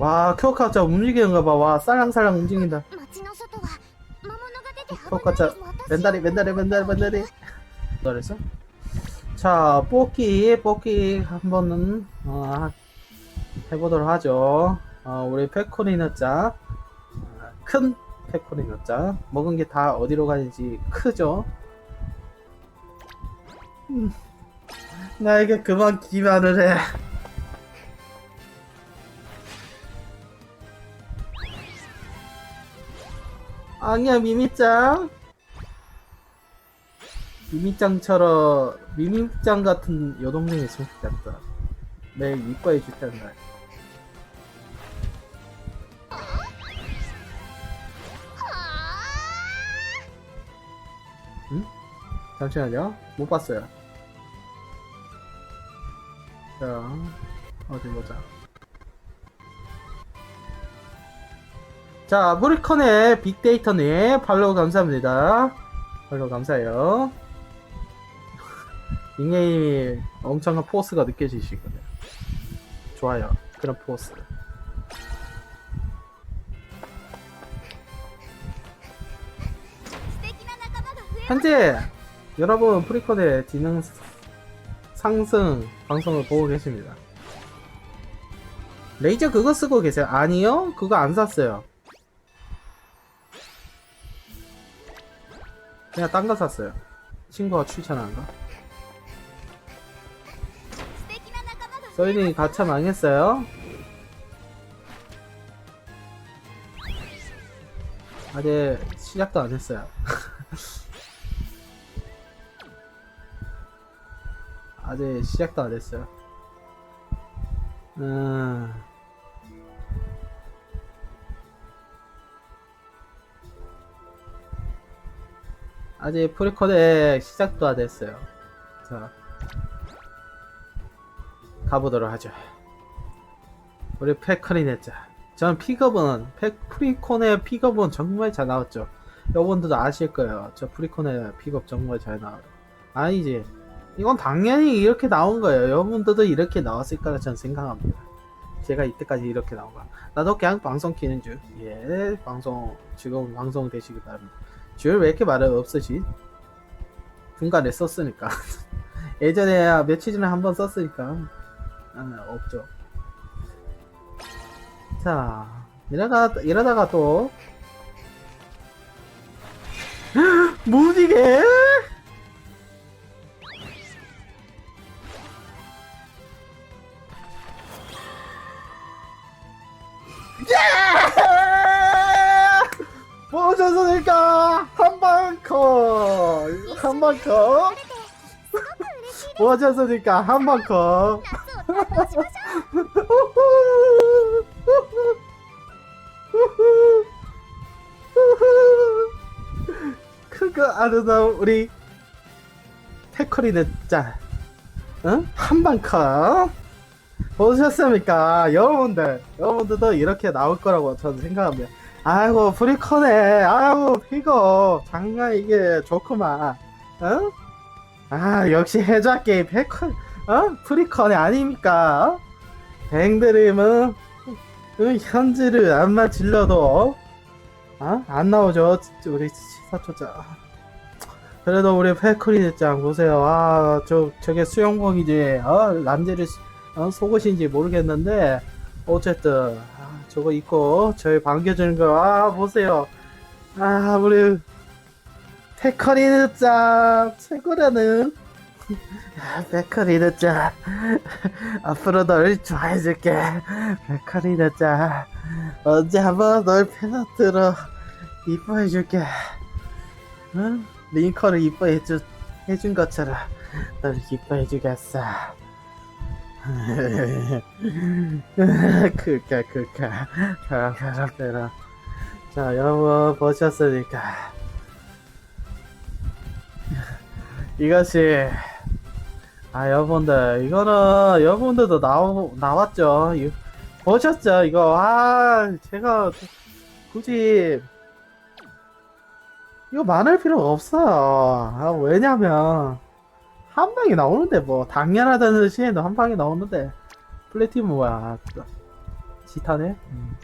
와 큐어카자 움직이는가 봐와 살랑살랑 움직인다. 어, 큐어카자 맨다리 맨다리 맨다리 맨다리. 그래서 자 뽑기 뽑기 한번은 어, 해보도록 하죠. 어, 우리 페코리너자. 아, 큰 페코리너자. 먹은 게 다 어디로 가는지 크죠? 음. 나에게 그만 기만을 해. 아니야 미미짱. 미미짱처럼 미미짱 같은 여동생이 좋겠다. 매일 이뻐해 줄 텐데 잠시만요. 못 봤어요. 자 어디 보자 자, 무리컨의 빅데이터님, 팔로우 감사합니다. 팔로우 감사해요. 닉네임이 엄청난 포스가 느껴지시거든요. 좋아요. 그런 포스. 현재 여러분 프리콘의 지능 상승 방송을 보고 계십니다. 레이저 그거 쓰고 계세요? 아니요? 그거 안 샀어요. 그냥 딴 거 샀어요. 친구가 추천한 거. 소인이 가차 망했어요. 아직 시작도 안 했어요. 아직 시작도 안 했어요. 음. 아직 프리코덱 시작도 안 했어요. 자. 가보도록 하죠. 우리 페커리네자. 전 픽업은 페, 프리콘의 픽업은 정말 잘 나왔죠. 여러분들도 아실 거예요. 저 프리콘의 픽업 정말 잘 나와요. 아니지. 이건 당연히 이렇게 나온 거예요. 여러분들도 이렇게 나왔을 거라 저는 생각합니다. 제가 이때까지 이렇게 나온 거. 나도 그냥 방송 키는 줄. 예, 방송 즐거운 방송 되시기 바랍니다. 줄왜 이렇게 말을 없으시? 중간에 썼으니까. 예전에 며칠 전에 한 번 썼으니까. 아, 없죠. 자, 이러다, 이러다가 또, 무지개? 예! 한 번 더. 오셨으니까 한 번 더. 그거 아름다운 우리 태커리는 짤. 응? 한방 컷. 보셨습니까? 여러분들, 여러분들도 이렇게 나올 거라고 저는 생각합니다. 아이고, 프리커네. 아이고, 피거. 장난 이게 좋구만. 응? 아 역시 해자 게임 패커 어? 프리커네 아닙니까? 어? 뱅드림은 응, 현질을 안만 질러도 어? 안 나오죠 우리 시사초자 그래도 우리 패커리짱 보세요 아저 저게 수영복이지 어 남자를 어, 속옷인지 모르겠는데 어쨌든 아, 저거 입고 저희 반겨주는 거아 보세요 아 우리 패커리짱 최고라는 아, 패커리짱 앞으로 널 좋아해줄게 패커리짱 언제 한번 널 페너트로 이뻐해줄게 응? 링컨을 이뻐해주, 해준 것처럼 널 이뻐해주겠어. 그까, 그까. 그럼, 그럼. 자, 여러분, 보셨으니까. 이것이, 아, 여러분들, 이거는, 여러분들도 나오, 나왔죠. 이- 보셨죠? 이거, 아, 제가 굳이, 이거 많을 필요가 없어요. 아, 왜냐면, 한 방에 나오는데, 뭐, 당연하다는 시에도 한 방에 나오는데, 플래티는 뭐야. 지타네? 음.